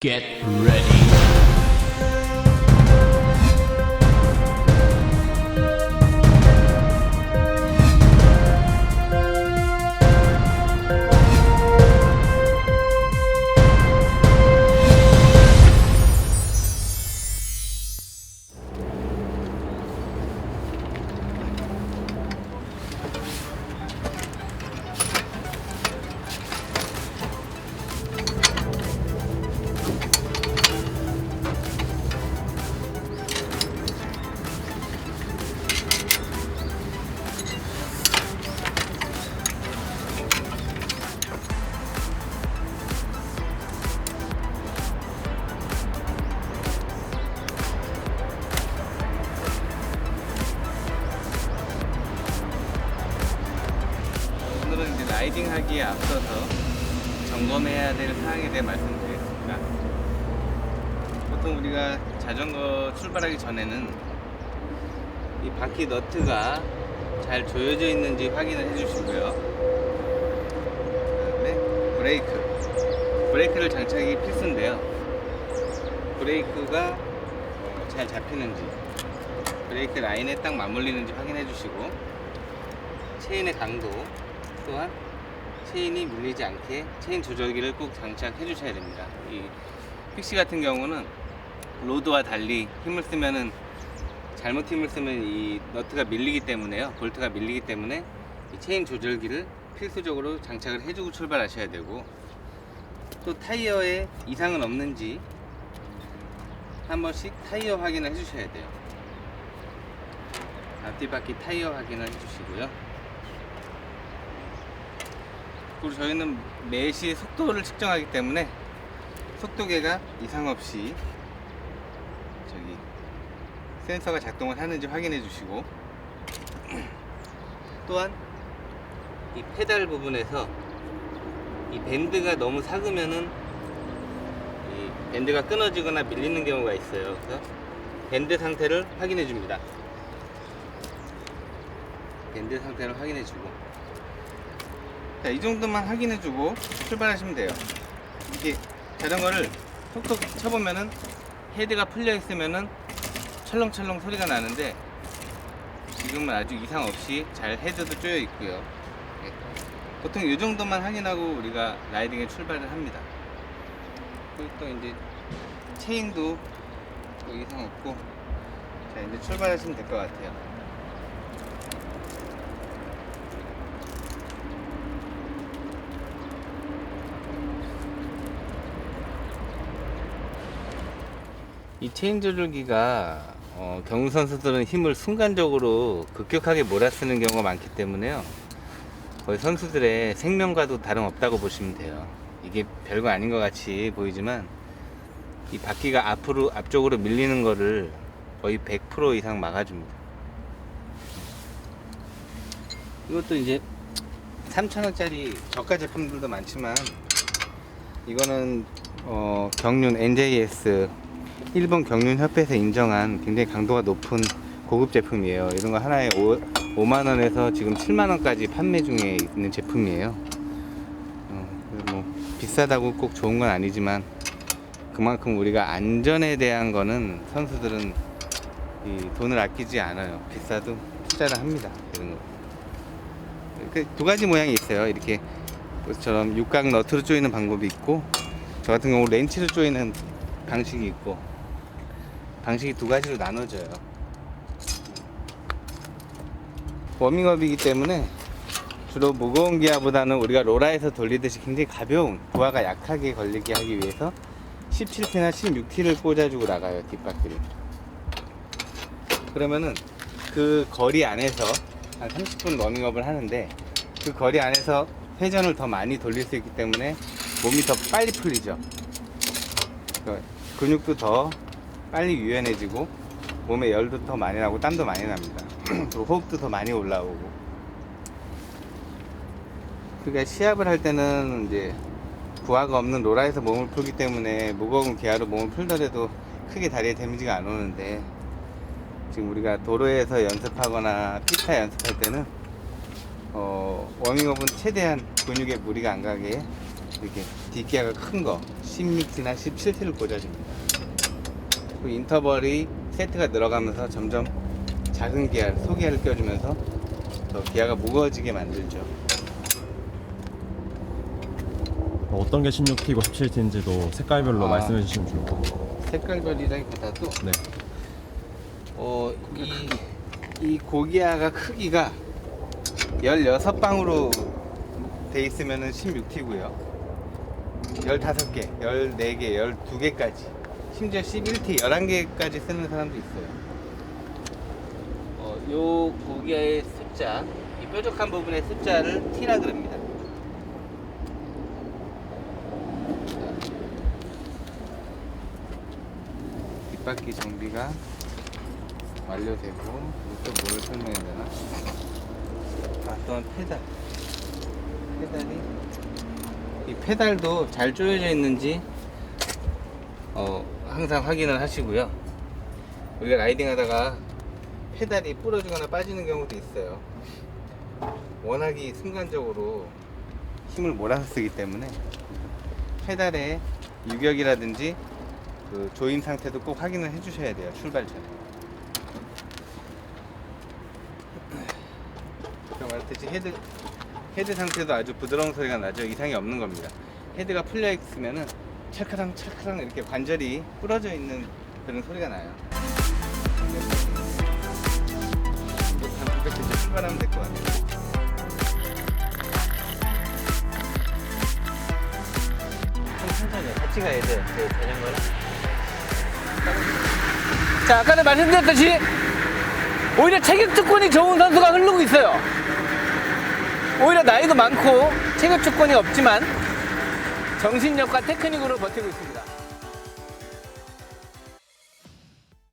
Get ready. 라이딩 하기에 앞서서 점검해야 될 사항에 대해 말씀드리겠습니다. 보통 우리가 자전거 출발하기 전에는 이 바퀴 너트가 잘 조여져 있는지 확인을 해주시고요. 그다음에 브레이크. 브레이크를 장착이 필수인데요. 브레이크가 어, 잘 잡히는지, 브레이크 라인에 딱 맞물리는지 확인해 주시고, 체인의 강도 또한 체인이 밀리지 않게 체인 조절기를 꼭 장착해 주셔야 됩니다. 이 픽시 같은 경우는 로드와 달리 힘을 쓰면은 잘못 힘을 쓰면 이 너트가 밀리기 때문에요. 볼트가 밀리기 때문에 이 체인 조절기를 필수적으로 장착을 해주고 출발하셔야 되고 또 타이어에 이상은 없는지 한 번씩 타이어 확인을 해주셔야 돼요. 앞뒤 바퀴 타이어 확인을 해주시고요. 그리고 저희는 매시 속도를 측정하기 때문에 속도계가 이상 없이 저기 센서가 작동을 하는지 확인해 주시고 또한 이 페달 부분에서 이 밴드가 너무 삭으면은 이 밴드가 끊어지거나 밀리는 경우가 있어요. 그래서 밴드 상태를 확인해 줍니다. 밴드 상태를 확인해 주고 자, 이 정도만 확인해주고 출발하시면 돼요. 이게 자전거를 톡톡 쳐보면은 헤드가 풀려 있으면은 철렁철렁 소리가 나는데 지금은 아주 이상 없이 잘 헤드도 쪼여 있고요. 예. 보통 이 정도만 확인하고 우리가 라이딩에 출발을 합니다. 그리고 또 이제 체인도 또 이상 없고 자 이제 출발하시면 될 것 같아요. 이 체인 조절기가 어, 경유 선수들은 힘을 순간적으로 급격하게 몰아쓰는 경우가 많기 때문에요. 거의 선수들의 생명과도 다름없다고 보시면 돼요. 이게 별거 아닌 것 같이 보이지만 이 바퀴가 앞으로 앞쪽으로 밀리는 거를 거의 100% 이상 막아줍니다. 이것도 이제 3,000원짜리 저가 제품들도 많지만 이거는 어, 경륜 NJS 일본 경륜협회에서 인정한 굉장히 강도가 높은 고급 제품이에요. 이런 거 하나에 5, 5만 원에서 지금 7만 원까지 판매 중에 있는 제품이에요. 어, 뭐 비싸다고 꼭 좋은 건 아니지만 그만큼 우리가 안전에 대한 거는 선수들은 이 돈을 아끼지 않아요. 비싸도 투자를 합니다. 이런 거. 그두 가지 모양이 있어요. 이렇게 것처럼 육각 너트로 조이는 방법이 있고 저 같은 경우 렌치로 조이는 방식이 있고 방식이 두 가지로 나눠져요. 워밍업이기 때문에 주로 무거운 기아보다는 우리가 로라에서 돌리듯이 굉장히 가벼운 부하가 약하게 걸리게 하기 위해서 17T나 16T를 꽂아주고 나가요 뒷바퀴를. 그러면은 그 거리 안에서 한 30분 워밍업을 하는데 그 거리 안에서 회전을 더 많이 돌릴 수 있기 때문에 몸이 더 빨리 풀리죠. 그 근육도 더 빨리 유연해지고 몸에 열도 더 많이 나고 땀도 많이 납니다. 또 호흡도 더 많이 올라오고. 그러니까 시합을 할 때는 이제 부하가 없는 로라에서 몸을 풀기 때문에 무거운 기아로 몸을 풀더라도 크게 다리에 데미지가 안 오는데 지금 우리가 도로에서 연습하거나 피타 연습할 때는 어, 워밍업은 최대한 근육에 무리가 안 가게 이렇게 뒷기아가 큰 거 16T나 17T를 꽂아줍니다. 그 인터벌이 세트가 늘어가면서 점점 작은 기아, 소기아를 껴주면서 더 기아가 무거워지게 만들죠. 어떤 게 16T고 17T인지도 색깔별로 아. 말씀해 주시면 좋을 것 같아요. 색깔별이라기보다도 네. 어, 이, 이 고기아가 크기가 16방으로 돼 있으면 16T고요. 15개, 14개, 12개까지, 심지어 11T, 11개까지 쓰는 사람도 있어요. 어, 요 고기아의 숫자, 이 뾰족한 부분의 숫자를 T라 그럽니다. 뒷바퀴 정비가 완료되고 또 뭘 설명해야 되나? 아 또한 페달 페달이 이 페달도 잘 조여져 있는지 어 항상 확인을 하시고요 우리가 라이딩 하다가 페달이 부러지거나 빠지는 경우도 있어요 워낙이 순간적으로 힘을 몰아서 쓰기 때문에 페달의 유격이라든지 그 조임 상태도 꼭 확인을 해 주셔야 돼요 출발 전에. 아까 말했듯이 헤드 헤드 상태도 아주 부드러운 소리가 나죠 이상이 없는 겁니다. 헤드가 풀려 있으면은 찰카랑 찰카랑 이렇게 관절이 부러져 있는 그런 소리가 나요. 한 900km 출발하면 될 것 같아요. 같이 가야 돼. 그 자전거는. 자, 아까는 말씀드렸듯이 오히려 체격 특권이 좋은 선수가 흐르고 있어요. 오히려 나이도 많고 체격 특권이 없지만 정신력과 테크닉으로 버티고 있습니다.